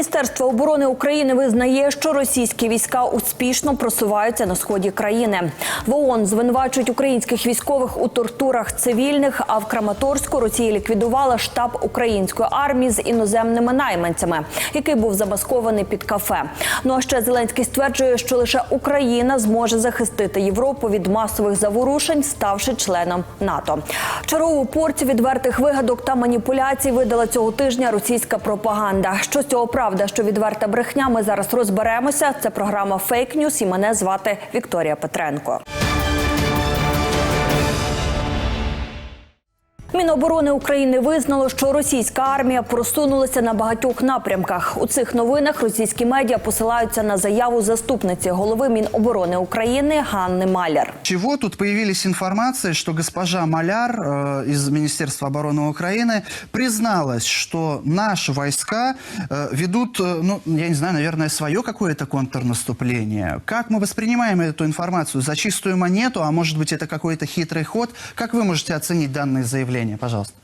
Luis Міністерство оборони України визнає, що російські війська успішно просуваються на сході країни. В ООН звинувачують українських військових у тортурах цивільних. А в Краматорську Росія ліквідувала штаб української армії з іноземними найманцями, який був замаскований під кафе. Ну а ще Зеленський стверджує, що лише Україна зможе захистити Європу від масових заворушень, ставши членом НАТО. Чергову порцію відвертих вигадок та маніпуляцій видала цього тижня російська пропаганда. Що з цього правда, що відверта брехня, ми зараз розберемося. Це програма «Фейк Ньюс» і мене звати Вікторія Петренко. Міноборони України визнало, що російська армія просунулася на багатьох напрямках. У цих новинах російські медіа посилаються на заяву заступниці голови Міноборони України Ганни Маляр. Чего тут появились информации, что госпожа Маляр э, из Министерства обороны Украины призналась, что наши войска э, ведут, э, ну, я не знаю, наверное, свое какое-то контрнаступление. Как мы воспринимаем эту информацию? За чистую монету, а может быть это какой-то хитрый ход? Как вы можете оценить данные Заявления? Пожалуйста.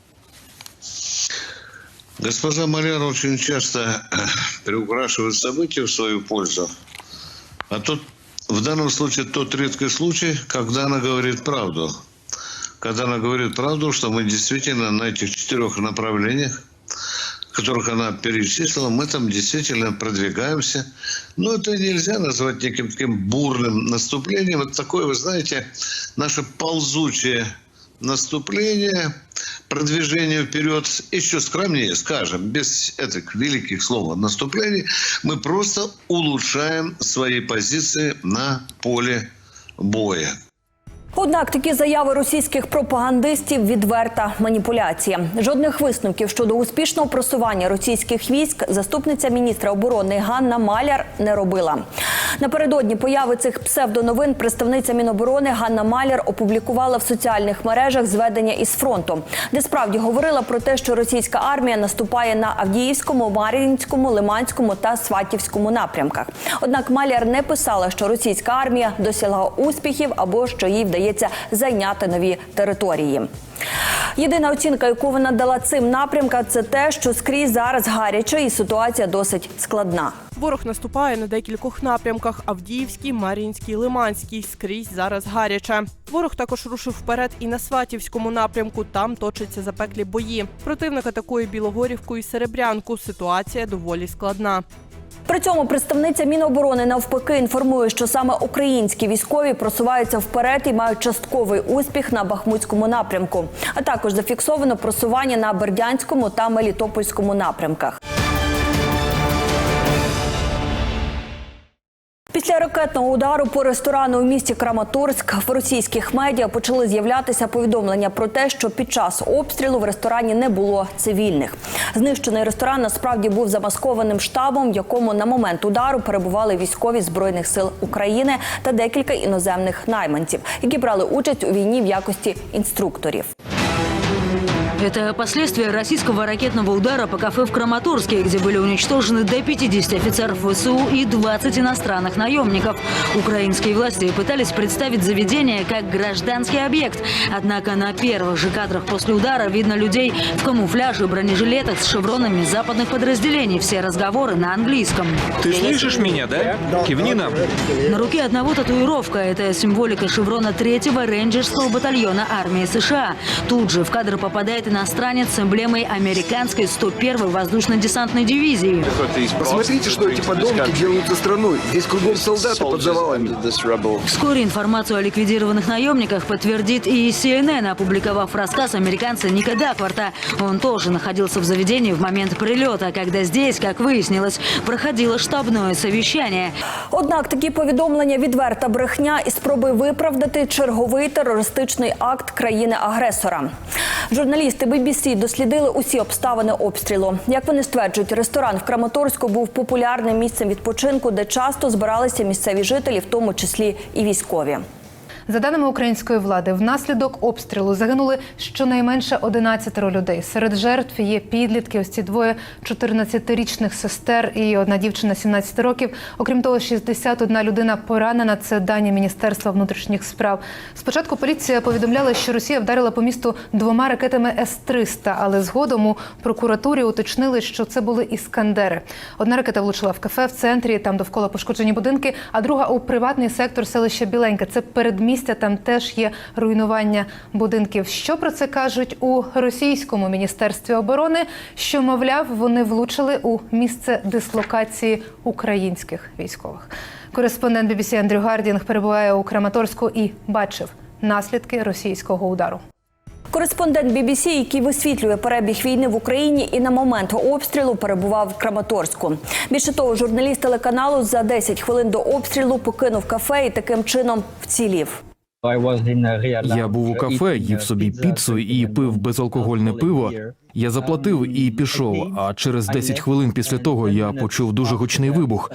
Госпожа Маляр очень часто э, приукрашивает события в свою пользу. А тут в данном случае тот редкий случай, когда она говорит правду. Когда она говорит правду, что мы действительно на этих четырех направлениях, которых она перечислила, мы там действительно продвигаемся. Но это нельзя назвать неким таким бурным наступлением. Это такое, вы знаете, наше ползучее наступление, продвижение вперед, еще скромнее, скажем, без этих великих слов наступлений, мы просто улучшаем свои позиции на поле боя. Однак такі заяви російських пропагандистів відверта маніпуляція. Жодних висновків щодо успішного просування російських військ заступниця міністра оборони Ганна Маляр не робила. Напередодні появи цих псевдоновин представниця Міноборони Ганна Маляр опублікувала в соціальних мережах зведення із фронту, де справді говорила про те, що російська армія наступає на Авдіївському, Мар'їнському, Лиманському та Сватівському напрямках. Однак Маляр не писала, що російська армія досягла успіхів або що їй вдається зайняти нові території. Єдина оцінка, яку вона дала цим напрямкам, це те, що скрізь зараз гаряче і ситуація досить складна. Ворог наступає на декількох напрямках: Авдіївський, Мар'їнський, Лиманський. Скрізь зараз гаряче. Ворог також рушив вперед і на Сватівському напрямку. Там точаться запеклі бої. Противник атакує Білогорівку і Серебрянку. Ситуація доволі складна. При цьому представниця Міноборони навпаки інформує, що саме українські військові просуваються вперед і мають частковий успіх на Бахмутському напрямку. А також зафіксовано просування на Бердянському та Мелітопольському напрямках. Після ракетного удару по ресторану у місті Краматорськ в російських медіа почали з'являтися повідомлення про те, що під час обстрілу в ресторані не було цивільних. Знищений ресторан насправді був замаскованим штабом, в якому на момент удару перебували військові збройних сил України та декілька іноземних найманців, які брали участь у війні в якості інструкторів. Это последствия российского ракетного удара по кафе в Краматорске, где были уничтожены до 50 офицеров ВСУ и 20 иностранных наемников. Украинские власти пытались представить заведение как гражданский объект. Однако на первых же кадрах после удара видно людей в камуфляже и бронежилетах с шевронами западных подразделений. Все разговоры на английском. Ты слышишь меня, да? Кивни нам. На руке одного татуировка – это символика шеврона третьего рейнджерского батальона армии США. Тут же в кадр попадает иностранец с эмблемой американской 101-й воздушно-десантной дивизии. Посмотрите, что эти подонки делают со страной. Здесь кругом солдаты под завалами. Вскоре информацию о ликвидированных наемниках подтвердит и CNN, опубликовав рассказ американца Ника Дакварта. Он тоже находился в заведении в момент прилета, когда здесь, как выяснилось, проходило штабное совещание. Однак такі повідомлення відверта брехня і спроби виправдати черговий терористичний акт країни-агресора. Журналісти BBC дослідили усі обставини обстрілу. Як вони стверджують, ресторан в Краматорську був популярним місцем відпочинку, де часто збиралися місцеві жителі, в тому числі і військові. За даними української влади, внаслідок обстрілу загинули щонайменше 11 людей. Серед жертв є підлітки. Ось ці двоє 14-річних сестер і одна дівчина 17 років. Окрім того, 61 людина поранена. Це дані Міністерства внутрішніх справ. Спочатку поліція повідомляла, що Росія вдарила по місту двома ракетами С-300, але згодом у прокуратурі уточнили, що це були іскандери. Одна ракета влучила в кафе в центрі, там довкола пошкоджені будинки, а друга у приватний сектор селища Біленьке. Це передмістя, там теж є руйнування будинків. Що про це кажуть у російському міністерстві оборони? Що мовляв, вони влучили у місце дислокації українських військових. Кореспондент BBC Андрю Гардінг перебуває у Краматорську і бачив наслідки російського удару. Кореспондент BBC, який висвітлює перебіг війни в Україні і на момент обстрілу перебував в Краматорську. Більше того, журналіст телеканалу за 10 хвилин до обстрілу покинув кафе і таким чином вцілів. Я був у кафе, їв собі піцу і пив безалкогольне пиво. Я заплатив і пішов. А через 10 хвилин після того я почув дуже гучний вибух.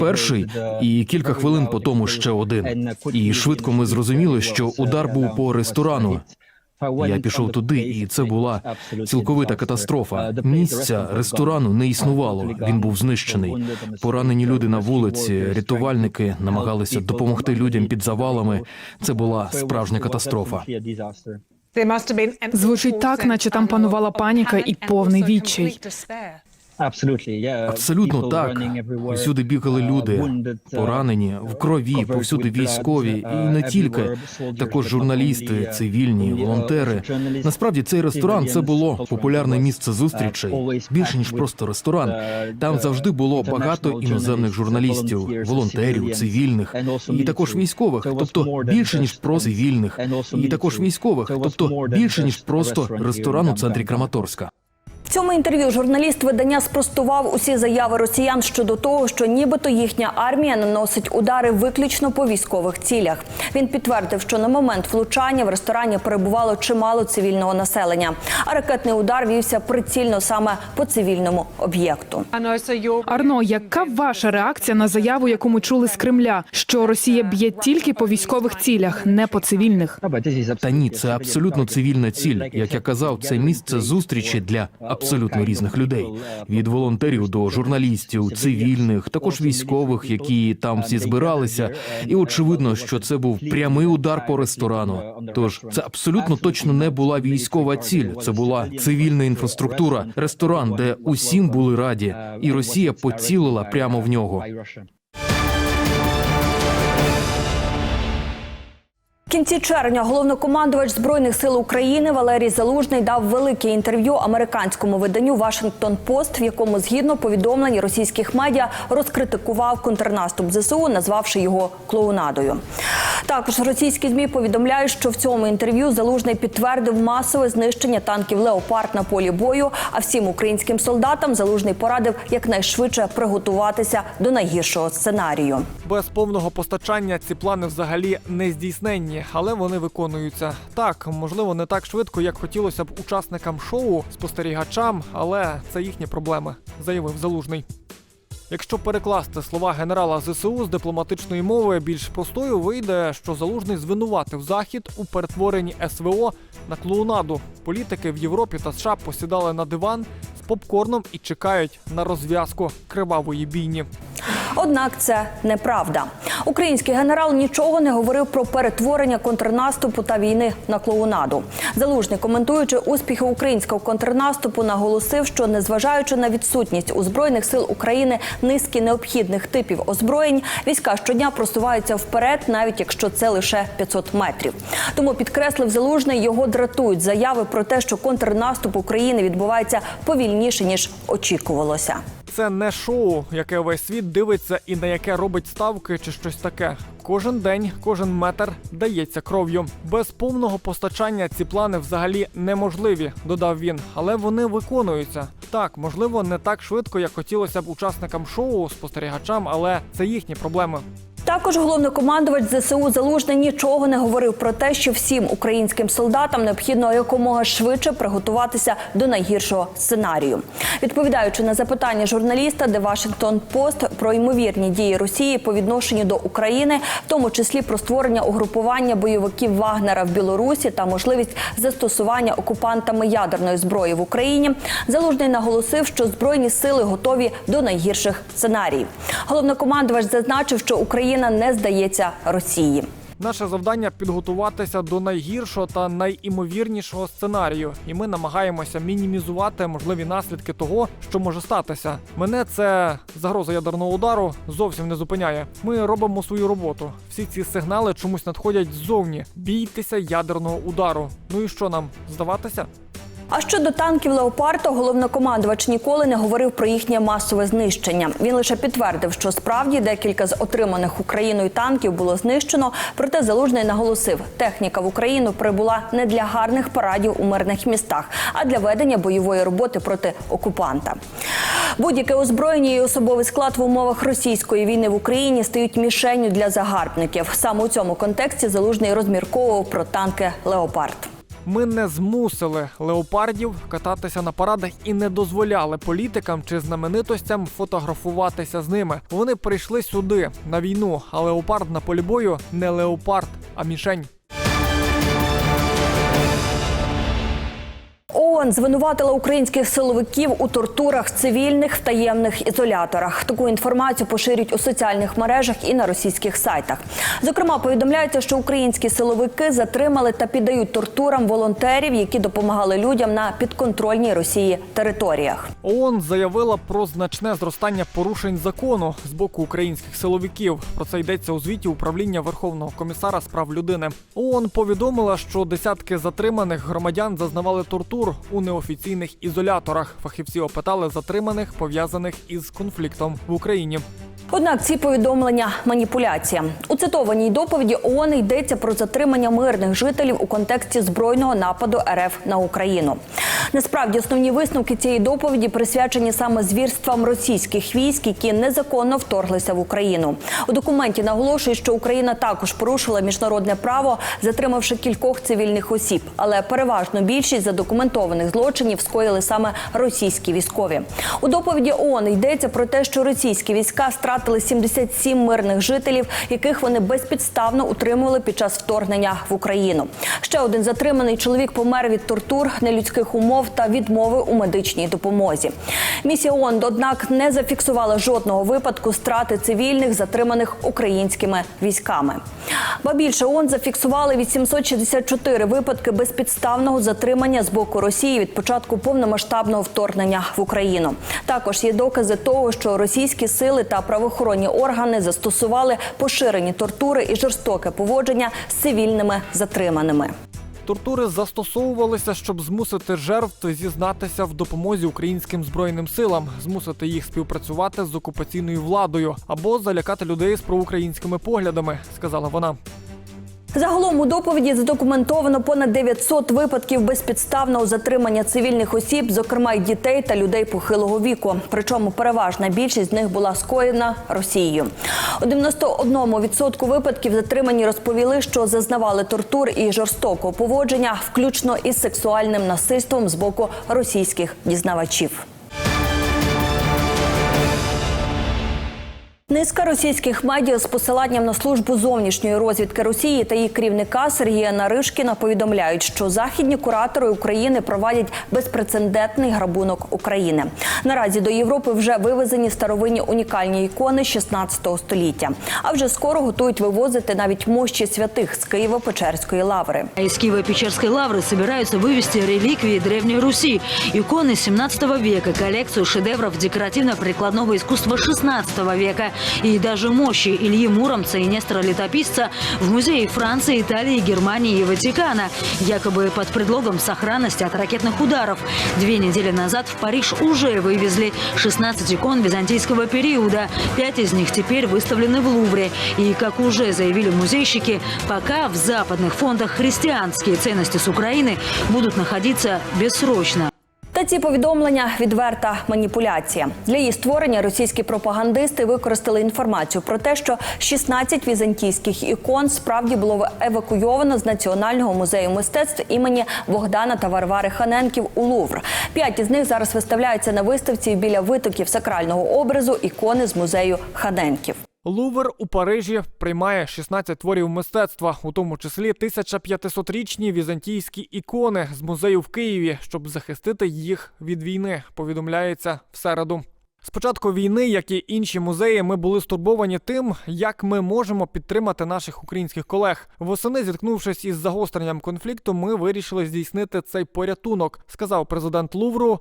Перший і кілька хвилин по тому ще один. І швидко ми зрозуміли, що удар був по ресторану. Я пішов туди, і це була цілковита катастрофа. Місця ресторану не існувало. Він був знищений. Поранені люди на вулиці, рятувальники намагалися допомогти людям під завалами. Це була справжня катастрофа. Звучить так, наче там панувала паніка і повний відчай. Абсолютно так. Усюди бігали люди, поранені в крові, повсюди військові, і не тільки також журналісти, цивільні, волонтери. Насправді цей ресторан це було популярне місце зустрічей. Більше ніж просто ресторан. Там завжди було багато іноземних журналістів, волонтерів, цивільних і також військових. Тобто більше ніж про цивільних, і також військових. Тобто більше ніж просто ресторан у центрі Краматорська. В цьому інтерв'ю журналіст видання спростував усі заяви росіян щодо того, що нібито їхня армія наносить удари виключно по військових цілях. Він підтвердив, що на момент влучання в ресторані перебувало чимало цивільного населення, а ракетний удар вівся прицільно саме по цивільному об'єкту. Арно, яка ваша реакція на заяву, яку ми чули з Кремля, що Росія б'є тільки по військових цілях, не по цивільних? Та ні, це абсолютно цивільна ціль. Як я казав, це місце зустрічі для абсолютно різних людей: від волонтерів до журналістів, цивільних, також військових, які там всі збиралися. І очевидно, що це був прямий удар по ресторану. Тож це абсолютно точно не була військова ціль. Це була цивільна інфраструктура, ресторан, де усім були раді, і Росія поцілила прямо в нього. В кінці червня головнокомандувач збройних сил України Валерій Залужний дав велике інтерв'ю американському виданню Вашингтон Пост, в якому згідно повідомлень російських медіа розкритикував контрнаступ ЗСУ, назвавши його клоунадою. Також російські змі повідомляють, що в цьому інтерв'ю Залужний підтвердив масове знищення танків Леопард на полі бою. А всім українським солдатам Залужний порадив якнайшвидше приготуватися до найгіршого сценарію. Без повного постачання ці плани взагалі не здійсненні, але вони виконуються. Так, можливо, не так швидко, як хотілося б учасникам шоу, спостерігачам, але це їхні проблеми, заявив залужний. Якщо перекласти слова генерала ЗСУ з дипломатичної мови більш простою, вийде, що залужний звинуватив захід у перетворенні СВО на клоунаду. Політики в Європі та США посідали на диван з попкорном і чекають на розв'язку кривавої бійні. Однак це неправда. Український генерал нічого не говорив про перетворення контрнаступу та війни на клоунаду. Залужний, коментуючи успіхи українського контрнаступу, наголосив, що незважаючи на відсутність у збройних сил України низки необхідних типів озброєнь, війська щодня просуваються вперед, навіть якщо це лише 500 метрів. Тому підкреслив залужний, його дратують заяви про те, що контрнаступ України відбувається повільніше ніж очікувалося. Це не шоу, яке весь світ дивиться і на яке робить ставки чи щось таке. Кожен день, кожен метр дається кров'ю. Без повного постачання ці плани взагалі неможливі, додав він, але вони виконуються. Так, можливо, не так швидко, як хотілося б учасникам шоу, спостерігачам, але це їхні проблеми. Також головнокомандувач ЗСУ Залужний нічого не говорив про те, що всім українським солдатам необхідно якомога швидше приготуватися до найгіршого сценарію. Відповідаючи на запитання журналіста, де Вашингтон Пост про ймовірні дії Росії по відношенню до України, в тому числі про створення угрупування бойовиків Вагнера в Білорусі та можливість застосування окупантами ядерної зброї в Україні, залужний наголосив, що збройні сили готові до найгірших сценаріїв. Головнокомандувач зазначив, що Україна не здається Росії. Наше завдання підготуватися до найгіршого та найімовірнішого сценарію, і ми намагаємося мінімізувати можливі наслідки того, що може статися. Мене це загроза ядерного удару зовсім не зупиняє. Ми робимо свою роботу. Всі ці сигнали чомусь надходять ззовні. Бійтеся ядерного удару. Ну і що нам здаватися? А щодо танків Леопард, головнокомандувач ніколи не говорив про їхнє масове знищення. Він лише підтвердив, що справді декілька з отриманих Україною танків було знищено. Проте залужний наголосив, техніка в Україну прибула не для гарних парадів у мирних містах, а для ведення бойової роботи проти окупанта. Будь-яке озброєння і особовий склад в умовах російської війни в Україні стають мішенню для загарбників. Саме у цьому контексті залужний розмірковував про танки Леопард. Ми не змусили леопардів кататися на парадах і не дозволяли політикам чи знаменитостям фотографуватися з ними. Вони прийшли сюди на війну, а леопард на полі бою не леопард, а мішень. ООН звинуватила українських силовиків у тортурах цивільних в таємних ізоляторах. Таку інформацію поширюють у соціальних мережах і на російських сайтах. Зокрема, повідомляється, що українські силовики затримали та піддають тортурам волонтерів, які допомагали людям на підконтрольній Росії територіях. ООН заявила про значне зростання порушень закону з боку українських силовиків. Про це йдеться у звіті управління Верховного комісара з прав людини. ООН повідомила, що десятки затриманих громадян зазнавали тортур у неофіційних ізоляторах. Фахівці опитали затриманих, пов'язаних із конфліктом в Україні. Однак ці повідомлення маніпуляція у цитованій доповіді ООН йдеться про затримання мирних жителів у контексті збройного нападу РФ на Україну. Насправді основні висновки цієї доповіді присвячені саме звірствам російських військ, які незаконно вторглися в Україну. У документі наголошує, що Україна також порушила міжнародне право, затримавши кількох цивільних осіб, але переважно більшість задокументованих злочинів скоїли саме російські військові. У доповіді ООН йдеться про те, що російські війська стратили 77 мирних жителів, яких вони безпідставно утримували під час вторгнення в Україну. Ще один затриманий чоловік помер від тортур, нелюдських умов та відмови у медичній допомозі. Місія ООН, однак, не зафіксувала жодного випадку страти цивільних, затриманих українськими військами. Ба більше ООН зафіксували 864 випадки безпідставного затримання з боку Росії від початку повномасштабного вторгнення в Україну. Також є докази того, що російські сили та правоохоронні органи застосували поширені тортури і жорстоке поводження з цивільними затриманими. Тортури застосовувалися, щоб змусити жертв зізнатися в допомозі українським збройним силам, змусити їх співпрацювати з окупаційною владою або залякати людей з проукраїнськими поглядами, сказала вона. Загалом у доповіді задокументовано понад 900 випадків безпідставного затримання цивільних осіб, зокрема й дітей та людей похилого віку. Причому переважна більшість з них була скоєна Росією. У 91% випадків затримані розповіли, що зазнавали тортур і жорстокого поводження, включно із сексуальним насильством з боку російських дізнавачів. Низка російських медіа з посиланням на службу зовнішньої розвідки Росії та її керівника Сергія Наришкіна повідомляють, що західні куратори України проводять безпрецедентний грабунок України. Наразі до Європи вже вивезені старовинні унікальні ікони 16 століття. А вже скоро готують вивозити навіть мощі святих з Києво-Печерської лаври. А Из Киево-Печерской лавры собираются вывести реликвии Древней Руси, иконы 17 века, коллекцию шедевров декоративно-прикладного искусства 16 века И даже мощи Ильи Муромца и Нестора Летописца в музеях Франции, Италии, Германии и Ватикана, якобы под предлогом сохранности от ракетных ударов. Две недели назад в Париж уже вывезли 16 икон византийского периода. Пять из них теперь выставлены в Лувре. И, как уже заявили музейщики, пока в западных фондах христианские ценности с Украины будут находиться бессрочно. Та ці повідомлення відверта маніпуляція. Для її створення російські пропагандисти використали інформацію про те, що 16 візантійських ікон справді було евакуйовано з Національного музею мистецтв імені Богдана та Варвари Ханенків у Лувр. П'ять із них зараз виставляються на виставці біля витоків сакрального образу ікони з музею Ханенків. Лувр у Парижі приймає 16 творів мистецтва, у тому числі 1500-річні візантійські ікони з музею в Києві, щоб захистити їх від війни. Повідомляється в середу. З початку війни, як і інші музеї, ми були стурбовані тим, як ми можемо підтримати наших українських колег. Восени, зіткнувшись із загостренням конфлікту, ми вирішили здійснити цей порятунок, сказав президент Лувру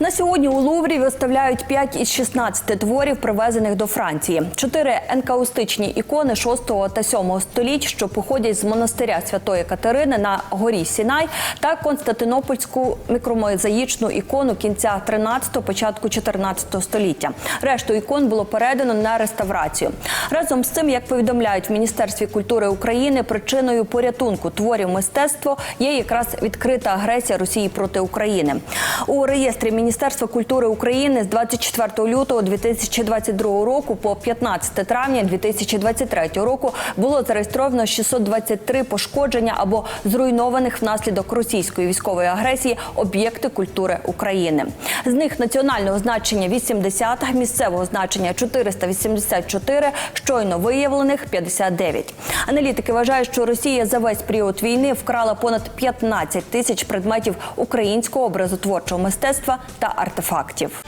На сьогодні у Луврі виставляють 5 із 16 творів, привезених до Франції. Чотири енкаустичні ікони 6 та 7 століть, що походять з монастиря Святої Катерини на горі Сінай, та Константинопольську мікромозаїчну ікону кінця 13-го, початку 14 століття. Решту ікон було передано на реставрацію. Разом з цим, як повідомляють в Міністерстві культури України, причиною порятунку творів мистецтва є якраз відкрита агресія Росії проти України. У реєстрі Міністерства культури України з 24 лютого 2022 року по 15 травня 2023 року було зареєстровано 623 пошкодження або зруйнованих внаслідок російської військової агресії об'єкти культури України. З них національного значення 80, місцевого значення 484, щойно виявлених 59. Аналітики вважають, що Росія за весь період війни вкрала понад 15 тисяч предметів українського образотворчого мистецтва та артефактів.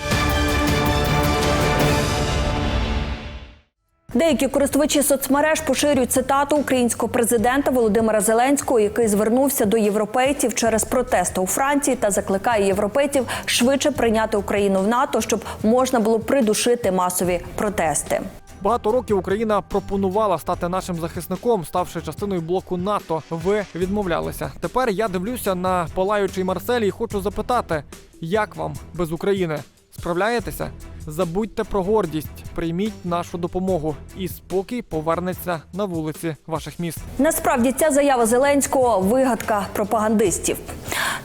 Деякі користувачі соцмереж поширюють цитату українського президента Володимира Зеленського, який звернувся до європейців через протести у Франції та закликає європейців швидше прийняти Україну в НАТО, щоб можна було придушити масові протести. Багато років Україна пропонувала стати нашим захисником, ставши частиною блоку НАТО. Ви відмовлялися. Тепер я дивлюся на палаючий Марсель і хочу запитати, як вам без України? Справляєтеся? Забудьте про гордість, прийміть нашу допомогу, і спокій повернеться на вулиці ваших міст. Насправді ця заява Зеленського вигадка пропагандистів.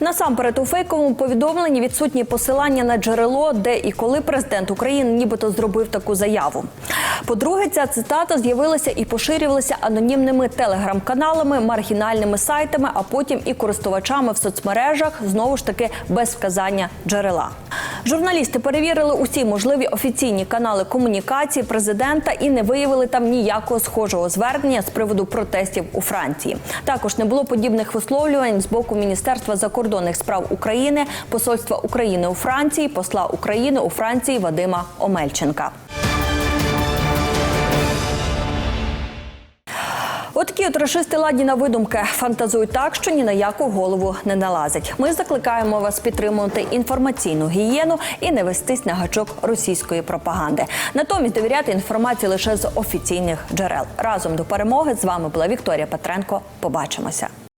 Насамперед у фейковому повідомленні відсутні посилання на джерело, де і коли президент України нібито зробив таку заяву. По-друге, ця цитата з'явилася і поширювалася анонімними телеграм-каналами, маргінальними сайтами, а потім і користувачами в соцмережах, знову ж таки без вказання джерела. Журналісти перевірили усі можливі офіційні канали комунікації президента і не виявили там ніякого схожого звернення з приводу протестів у Франції. Також не було подібних висловлювань з боку Міністерства закордонних справ України, посольства України у Франції, посла України у Франції Вадима Омельченка. Отакі от рашисти ладні на видумки фантазують так, що ні на яку голову не налазить. Ми закликаємо вас підтримувати інформаційну гігієну і не вестись на гачок російської пропаганди. Натомість довіряти інформації лише з офіційних джерел. Разом до перемоги з вами була Вікторія Петренко. Побачимося.